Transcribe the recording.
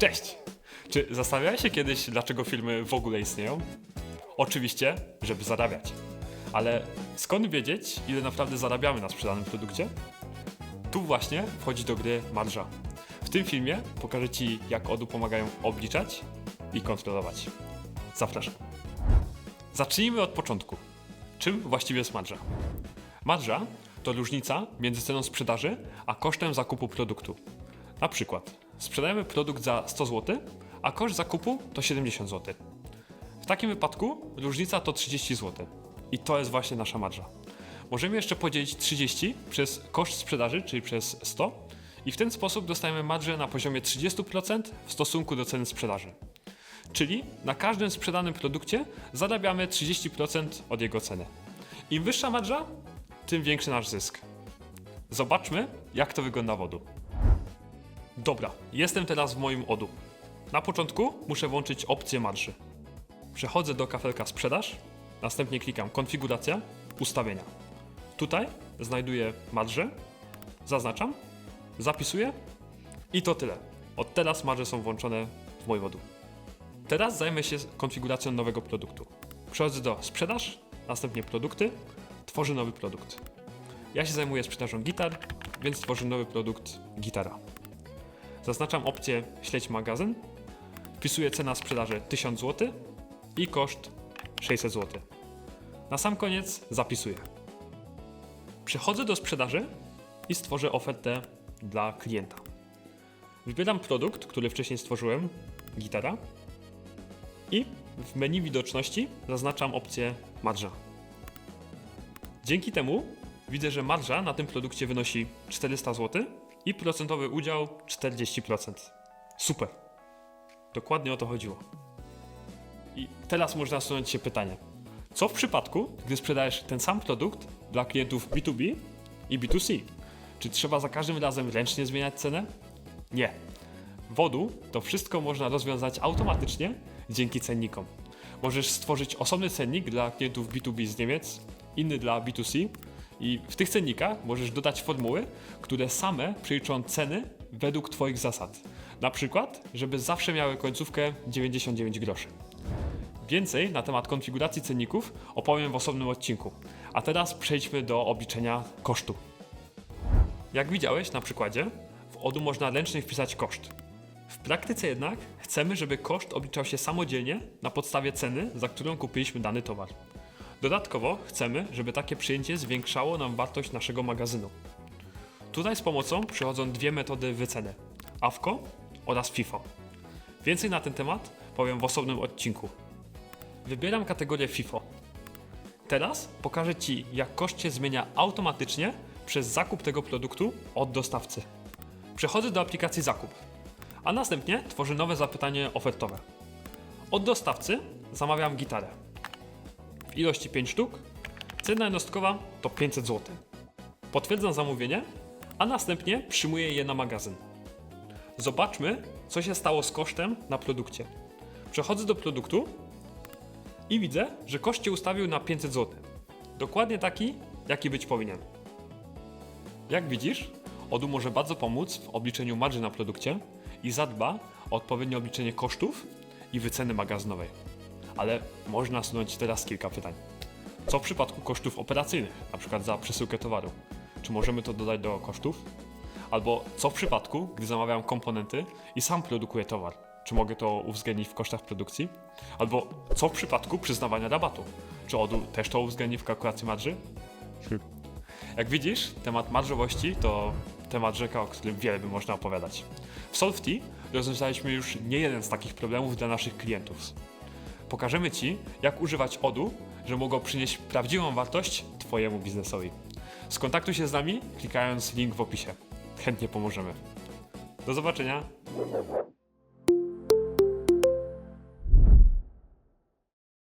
Cześć! Czy zastanawiałeś się kiedyś, dlaczego filmy w ogóle istnieją? Oczywiście, żeby zarabiać. Ale skąd wiedzieć, ile naprawdę zarabiamy na sprzedanym produkcie? Tu właśnie wchodzi do gry marża. W tym filmie pokażę Ci, jak ODU pomagają obliczać i kontrolować. Zapraszam. Zacznijmy od początku. Czym właściwie jest marża? Marża to różnica między ceną sprzedaży a kosztem zakupu produktu. Na przykład, sprzedajemy produkt za 100 zł, a koszt zakupu to 70 zł. W takim wypadku różnica to 30 zł. I to jest właśnie nasza marża. Możemy jeszcze podzielić 30 przez koszt sprzedaży, czyli przez 100 i w ten sposób dostajemy marżę na poziomie 30% w stosunku do ceny sprzedaży. Czyli na każdym sprzedanym produkcie zarabiamy 30% od jego ceny. Im wyższa marża, tym większy nasz zysk. Zobaczmy, jak to wygląda w ODU. Dobra, jestem teraz w moim ODU. Na początku muszę włączyć opcję marży. Przechodzę do kafelka sprzedaż, następnie klikam konfiguracja, ustawienia. Tutaj znajduję marżę, zaznaczam, zapisuję i to tyle. Od teraz marże są włączone w moim ODU. Teraz zajmę się konfiguracją nowego produktu. Przechodzę do sprzedaż, następnie produkty, tworzę nowy produkt. Ja się zajmuję sprzedażą gitar, więc tworzę nowy produkt gitara. Zaznaczam opcję śledź magazyn, wpisuję cena sprzedaży 1000 zł i koszt 600 zł. Na sam koniec zapisuję. Przechodzę do sprzedaży i stworzę ofertę dla klienta. Wybieram produkt, który wcześniej stworzyłem, gitara, i w menu widoczności zaznaczam opcję marża. Dzięki temu widzę, że marża na tym produkcie wynosi 400 zł i procentowy udział 40%. Super. Dokładnie o to chodziło. I teraz można nasunąć się pytanie. Co w przypadku, gdy sprzedajesz ten sam produkt dla klientów B2B i B2C? Czy trzeba za każdym razem ręcznie zmieniać cenę? Nie. Wodu to wszystko można rozwiązać automatycznie dzięki cennikom. Możesz stworzyć osobny cennik dla klientów B2B z Niemiec, inny dla B2C i w tych cennikach możesz dodać formuły, które same przeliczą ceny według Twoich zasad. Na przykład, żeby zawsze miały końcówkę 99 groszy. Więcej na temat konfiguracji cenników opowiem w osobnym odcinku. A teraz przejdźmy do obliczenia kosztu. Jak widziałeś na przykładzie, w ODU można ręcznie wpisać koszt. W praktyce jednak chcemy, żeby koszt obliczał się samodzielnie na podstawie ceny, za którą kupiliśmy dany towar. Dodatkowo chcemy, żeby takie przyjęcie zwiększało nam wartość naszego magazynu. Tutaj z pomocą przychodzą dwie metody wyceny: AFCO oraz FIFO. Więcej na ten temat powiem w osobnym odcinku. Wybieram kategorię FIFO. Teraz pokażę Ci, jak koszt się zmienia automatycznie przez zakup tego produktu od dostawcy. Przechodzę do aplikacji Zakup, a następnie tworzę nowe zapytanie ofertowe. Od dostawcy zamawiam gitarę. Ilości 5 sztuk, cena jednostkowa to 500 zł. Potwierdzam zamówienie, a następnie przyjmuję je na magazyn. Zobaczmy, co się stało z kosztem na produkcie. Przechodzę do produktu i widzę, że koszt się ustawił na 500 zł. Dokładnie taki, jaki być powinien. Jak widzisz, ODU może bardzo pomóc w obliczeniu marży na produkcie i zadba o odpowiednie obliczenie kosztów i wyceny magazynowej. Ale można sunąć teraz kilka pytań. Co w przypadku kosztów operacyjnych, np. za przesyłkę towaru? Czy możemy to dodać do kosztów? Albo co w przypadku, gdy zamawiam komponenty i sam produkuję towar? Czy mogę to uwzględnić w kosztach produkcji? Albo co w przypadku przyznawania rabatu? Czy ODU też to uwzględni w kalkulacji marży? Jak widzisz, temat marżowości to temat rzeka, o którym wiele by można opowiadać. W Solvti rozwiązaliśmy już nie jeden z takich problemów dla naszych klientów. Pokażemy Ci, jak używać ODU, że mogą przynieść prawdziwą wartość Twojemu biznesowi. Skontaktuj się z nami, klikając link w opisie. Chętnie pomożemy. Do zobaczenia.